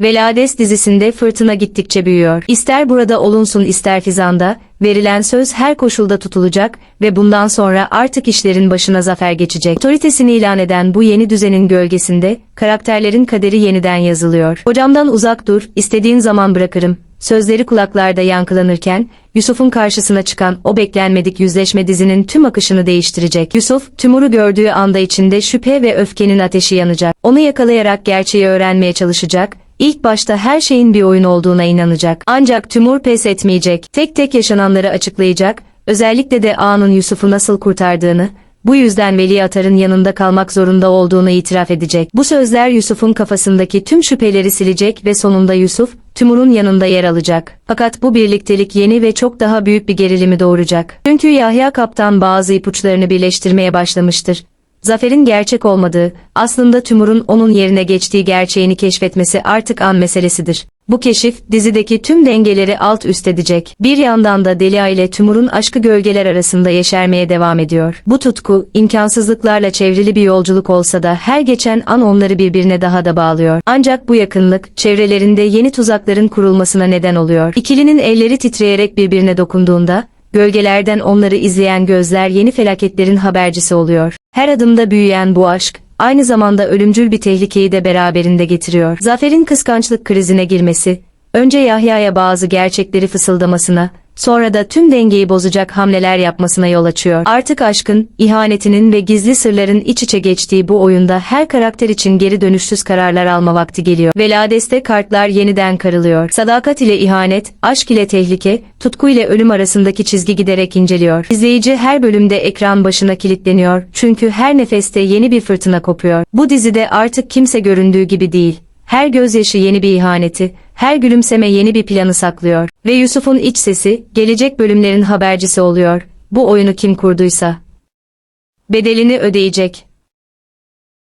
Velades dizisinde fırtına gittikçe büyüyor. İster burada olunsun ister fizanda, verilen söz her koşulda tutulacak ve bundan sonra artık işlerin başına zafer geçecek. Otoritesini ilan eden bu yeni düzenin gölgesinde, karakterlerin kaderi yeniden yazılıyor. Hocamdan uzak dur, istediğin zaman bırakırım. Sözleri kulaklarda yankılanırken, Yusuf'un karşısına çıkan o beklenmedik yüzleşme dizinin tüm akışını değiştirecek. Yusuf, Timur'u gördüğü anda içinde şüphe ve öfkenin ateşi yanacak. Onu yakalayarak gerçeği öğrenmeye çalışacak, İlk başta her şeyin bir oyun olduğuna inanacak. Ancak Timur pes etmeyecek. Tek tek yaşananları açıklayacak, özellikle de ağanın Yusuf'u nasıl kurtardığını, bu yüzden Veli Atar'ın yanında kalmak zorunda olduğunu itiraf edecek. Bu sözler Yusuf'un kafasındaki tüm şüpheleri silecek ve sonunda Yusuf, Timur'un yanında yer alacak. Fakat bu birliktelik yeni ve çok daha büyük bir gerilimi doğuracak. Çünkü Yahya Kaptan bazı ipuçlarını birleştirmeye başlamıştır. Zaferin gerçek olmadığı, aslında Timur'un onun yerine geçtiği gerçeğini keşfetmesi artık an meselesidir. Bu keşif, dizideki tüm dengeleri alt üst edecek. Bir yandan da Delia ile Timur'un aşkı gölgeler arasında yeşermeye devam ediyor. Bu tutku, imkansızlıklarla çevrili bir yolculuk olsa da her geçen an onları birbirine daha da bağlıyor. Ancak bu yakınlık, çevrelerinde yeni tuzakların kurulmasına neden oluyor. İkilinin elleri titreyerek birbirine dokunduğunda, Gölgelerden onları izleyen gözler yeni felaketlerin habercisi oluyor. Her adımda büyüyen bu aşk, aynı zamanda ölümcül bir tehlikeyi de beraberinde getiriyor. Zafer'in kıskançlık krizine girmesi, önce Yahya'ya bazı gerçekleri fısıldamasına, sonra da tüm dengeyi bozacak hamleler yapmasına yol açıyor. Artık aşkın, ihanetinin ve gizli sırların iç içe geçtiği bu oyunda her karakter için geri dönüşsüz kararlar alma vakti geliyor. Veladeste kartlar yeniden karılıyor. Sadakat ile ihanet, aşk ile tehlike, tutku ile ölüm arasındaki çizgi giderek inceliyor. İzleyici her bölümde ekran başına kilitleniyor çünkü her nefeste yeni bir fırtına kopuyor. Bu dizide artık kimse göründüğü gibi değil. Her gözyaşı yeni bir ihaneti, her gülümseme yeni bir planı saklıyor. Ve Yusuf'un iç sesi, gelecek bölümlerin habercisi oluyor. Bu oyunu kim kurduysa. Bedelini ödeyecek.